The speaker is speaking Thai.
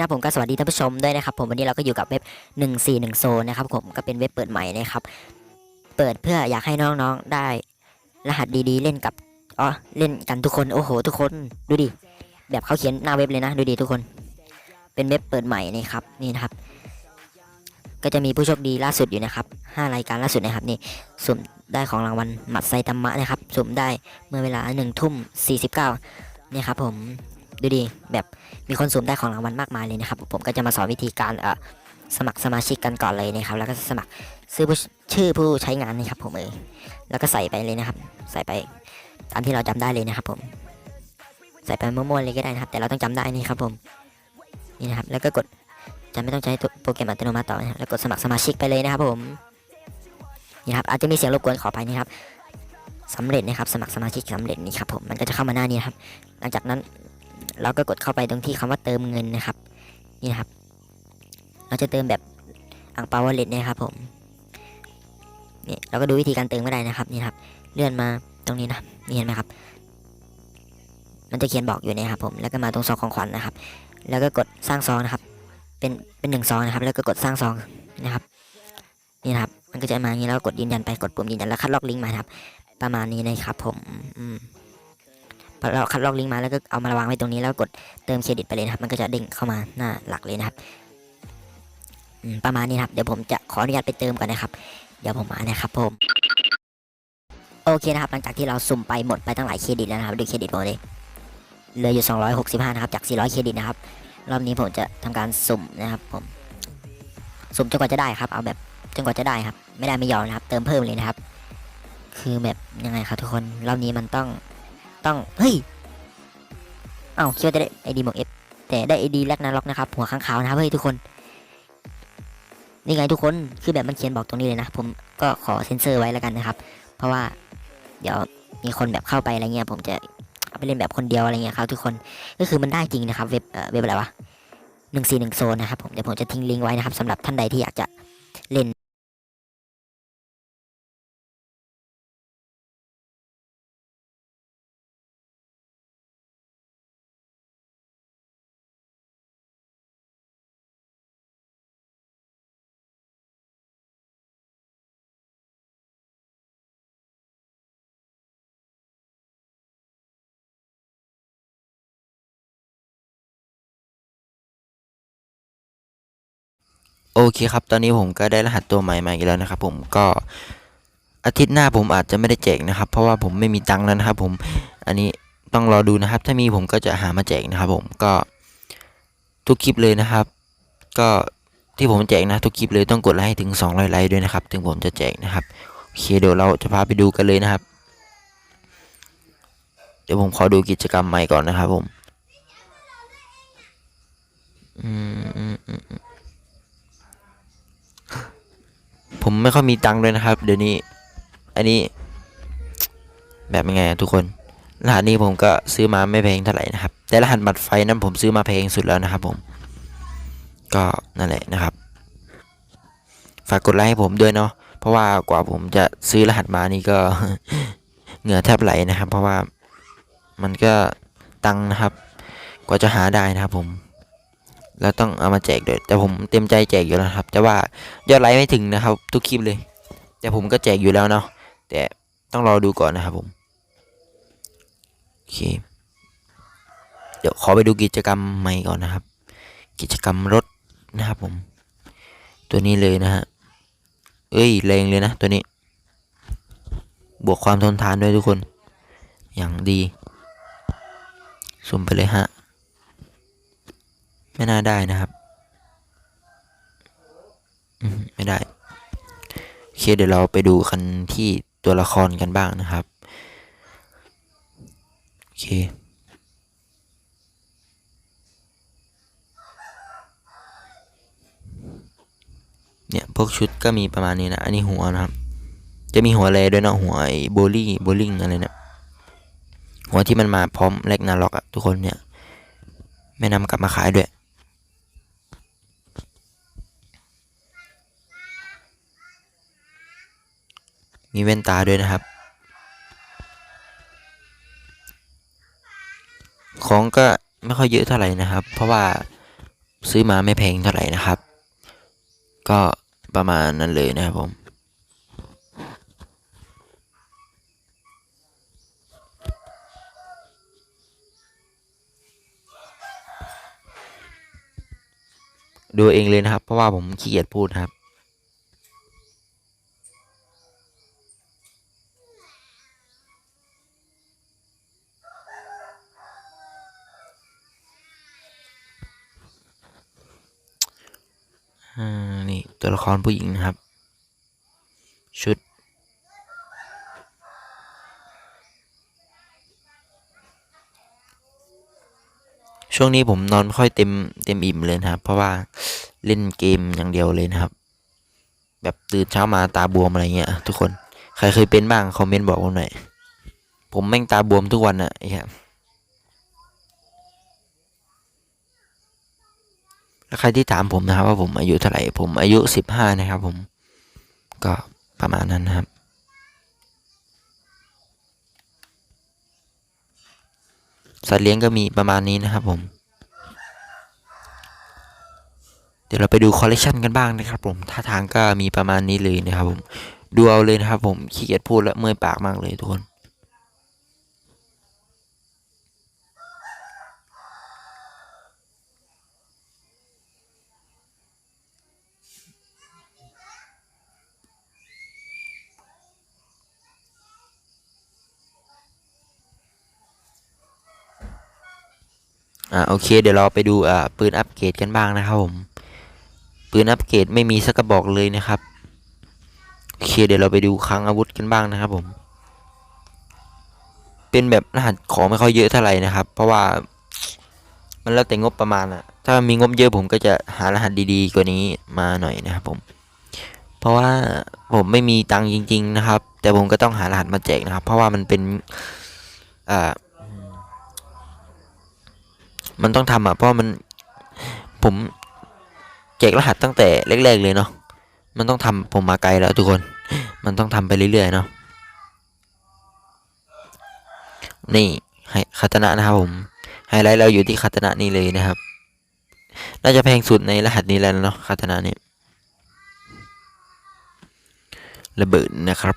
นะผมก็สวัสดีท่านผู้ชมด้วยนะครับผมวันนี้เราก็อยู่กับเว็บ 141โซนนะครับผมก็เป็นเว็บเปิดใหม่นะครับ เปิดเพื่ออยากให้น้องๆได้ รหัสดีๆ เล่นกับอ๋อเล่นกันทุกคนโอ้โห ทุกคนดูดิแบบเขาเขียนหน้าเว็บเลยนะ ดูดิทุกคน เป็นเว็บเปิดใหม่นี่ครับนี่นะครับ ก็จะมีผู้โชคดีล่าสุดอยู่นะครับ5รายการล่าสุดนะครับนี่สุ่มได้ของรางวัลหมัดไซตามะนะครับสุ่มได้เมื่อเวลา1ทุ่ม49เนี่ยครับผม ดูดิแบบมีคนสุ่มได้ของรางวัลมากมายเลยนะครับ ผมก็จะมาสอนวิธีการเอ่อสมัครสมาชิกกันก่อนเลยนะครับ แล้วก็สมัครชื่อผู้ชื่อผู้ใช้งานนะครับ ผมเออแล้วก็ใส่ไปเลยนะครับ ใส่ไปตามที่เราจำได้เลยนะครับผม ใส่ไปมั่วๆเลยก็ได้นะครับ แต่เราต้องจำได้นี่ครับผมนี่นะครับ แล้วก็กดจะไม่ต้องใช้โปรแกรมอัตโนมัติต่อนะครับแล้วกดสมัครสมาชิกไปเลยนะครับ ผมนี่ครับอาจจะมีเสียงรบกวนขออภัยนะครับสำเร็จนะครับ สมัครสมาชิกสำเร็จนี่ครับผมมันก็จะเข้ามาหน้านี้นครับ หลังจากนั้น เราก็กดเข้าไปตรงที่คำว่าเติมเงินนะครับ นี่นะครับ เราจะเติมแบบอ่างเปาวอลเล็ตเนี่ยครับผมนี่เราก็ดูวิธีการเติมก็ได้นะครับนี่ครับ เลื่อนมาตรงนี้นะนี่เห็นไหมครับ มันจะเขียนบอกอยู่เนี่ยครับผมแล้วก็มาตรงซองของขวัญนะครับ แล้วก็กดสร้างซองนะครับ เป็นเป็นหนึ่งซองนะครับ แล้วก็กดสร้างซองนะครับ นี่นะครับ มันก็จะมาอย่างนี้แล้วกดยืนยันไปกดปุ่มยืนยันแล้วคัดลอกลิงก์มาครับ ประมาณนี้นะครับผม อืม เราคัดลอกลิงก์มาแล้วก็เอามาวางไว้ตรงนี้แล้วกดเติมเครดิตไปเลยนะครับ มันก็จะเด้งเข้ามาหน้าหลักเลยนะครับประมาณนี้ครับ เดี๋ยวผมจะขออนุญาตไปเติมก่อนนะครับ เดี๋ยวผมมานะครับผม โอเคนะครับ หลังจากที่เราสุ่มไปหมดไปตั้งหลายเครดิตแล้วนะครับดูเครดิตผมเลยเหลืออยู่ 265 นะครับ จาก 400 เครดิตนะครับ รอบนี้ผมจะทำการสุ่มนะครับผม สุ่มจนกว่าจะได้ครับ เอาแบบจนกว่าจะได้ครับ ไม่ได้ไม่ยอมนะครับ เติมเพิ่มเลยนะครับ คือแบบยังไงครับทุกคน รอบนี้มันต้อง ต้อง เฮ้ย เอ้าคิดว่าจะได้ไอดีหมวกเอฟแต่ได้ไอดีแลกนาล็อกนะครับ หัวข้างขาวนะครับเฮ้ยทุกคน นี่ไงทุกคน คือแบบมันเขียนบอกตรงนี้เลยนะ ผมก็ขอเซ็นเซอร์ไว้แล้วกันนะครับ เพราะว่า เดี๋ยวมีคนแบบเข้าไปอะไรเงี้ย ผมจะเอาไปเล่นแบบคนเดียวอะไรเงี้ยครับทุกคน ก็คือมันได้จริงนะครับ เว็บเอ่อเว็บอะไรวะหนึ่งสี่หนึ่งโซนนะครับผม เดี๋ยวผมจะทิ้งลิงก์ไว้นะครับสำหรับท่านใดที่อยากจะ โอเคครับ ตอนนี้ผมก็ได้รหัสตัวใหม่มาอีกแล้วนะครับ ผมก็อาทิตย์หน้าผมอาจจะไม่ได้แจกนะครับ เพราะว่าผมไม่มีตังค์แล้วนะครับ ผมอันนี้ต้องรอดูนะครับ ถ้ามีผมก็จะหามาแจกนะครับ ผมก็ทุกคลิปเลยนะครับ ก็ที่ผมแจกนะทุกคลิปเลยต้องกดไลค์ให้ถึง 200 ไลค์ด้วยนะครับ ถึงผมจะแจกนะครับโอเคเดี๋ยวเราจะพาไปดูกันเลยนะครับ เดี๋ยวผมขอดูกิจกรรมใหม่ก่อนนะครับ ผม อืมอืมอืม ผมไม่ค่อยมีตังค์เลยนะครับ เดี๋ยวนี้ อันนี้ แบบยังไงทุกคนรหัสนี้ผมก็ซื้อมาไม่แพงเท่าไหร่นะครับ แต่รหัสบัตรไฟนั้นผมซื้อมาแพงสุดแล้วนะครับ ผม ก็นั่นแหละนะครับ ฝากกดไลค์ให้ผมด้วยเนาะ เพราะว่ากว่าผมจะซื้อรหัสมานี่ก็เหงื่อแทบไหลนะครับ เพราะว่ามันก็ตังค์นะครับ กว่าจะหาได้นะครับผม แล้วต้องเอามาแจกด้วยแต่ผมเต็มใจแจกอยู่แล้วครับ แต่ว่ายอดไลค์ไม่ถึงนะครับ ทุกคลิปเลย แต่ผมก็แจกอยู่แล้วเนาะแต่ต้องรอดูก่อนนะครับผมโอเคเดี๋ยวขอไปดูกิจกรรมใหม่ก่อนนะครับ กิจกรรมรถนะครับผม ตัวนี้เลยนะฮะเอ้ยแรงเลยนะตัวนี้ บวกความทนทานด้วยทุกคน อย่างดีสุ่มไปเลยฮะ ไม่น่าได้นะครับ ไม่ได้โอเคเดี๋ยวเราไปดูกันที่ตัวละครกันบ้างนะครับโอเคเนี่ยพวกชุดก็มีประมาณนี้นะ อันนี้หัวนะครับ จะมีหัวอะไรด้วยเนาะหัวไอ้โบลี่โบลิ่งอะไรเนี่ยหัวที่มันมาพร้อมแลกนาล็อกอะทุกคนเนี่ย ไม่นำกลับมาขายด้วย มีแว่นตาด้วยนะครับ ของก็ไม่ค่อยเยอะเท่าไหร่นะครับ เพราะว่าซื้อมาไม่แพงเท่าไหร่นะครับ ก็ประมาณนั้นเลยนะครับผมดูเองเลยนะครับ เพราะว่าผมขี้เกียจพูดครับ นี่ตัวละครผู้หญิงนะครับ ชุด ช่วงนี้ผมนอนค่อยเต็มเต็มอิ่มเลยนะครับ เพราะว่าเล่นเกมอย่างเดียวเลยนะครับ แบบตื่นเช้ามาตาบวมอะไรเงี้ยทุกคน ใครเคยเป็นบ้างคอมเมนต์บอกผมหน่อย ผมแม่งตาบวมทุกวันอะไอ้เหี้ ใครที่ถามผมนะครับว่าผมอายุเท่าไหร่ผมอายุสิบห้านะครับ ผมก็ประมาณนั้นนะครับ สัตว์เลี้ยงก็มีประมาณนี้นะครับผม เดี๋ยวเราไปดูคอลเลกชันกันบ้างนะครับ ผมท่าทางก็มีประมาณนี้เลยนะครับ ผมดูเอาเลยนะครับ ผมขี้เกียจพูดและเมื่อยปากมากเลยทุกคน อ่าโอเค เดี๋ยวเราไปดูอ่าปืนอัปเกรดกันบ้างนะครับผมปืนอัปเกรดไม่มีสักกระบอกเลยนะครับโอเคเดี๋ยวเราไปดูคลังอาวุธกันบ้างนะครับผม เป็นแบบรหัสของไม่ค่อยเยอะเท่าไหร่นะครับ เพราะว่ามันแล้วแต่งบประมาณอะถ้ามีงบเยอะผมก็จะหารหัสดีๆ กว่านี้มาหน่อยนะครับผม เพราะว่าผมไม่มีตังค์จริง ๆ นะครับ แต่ผมก็ต้องหารหัสมาแจกนะครับ เพราะว่ามันเป็นอ่า มันต้องทำอะเพราะมันผมแจกรหัสตั้งแต่แรกๆเลยเนาะมันต้องทำผมมาไกลแล้วทุกคน มันต้องทำไปเรื่อยๆเนาะนี่ให้คาตนะนะครับผมไฮไลท์เราอยู่ที่คาตนะนี่เลยนะครับ น่าจะแพงสุดในรหัสนี้แล้วเนาะคาตนะนี่ระเบิดนะครับ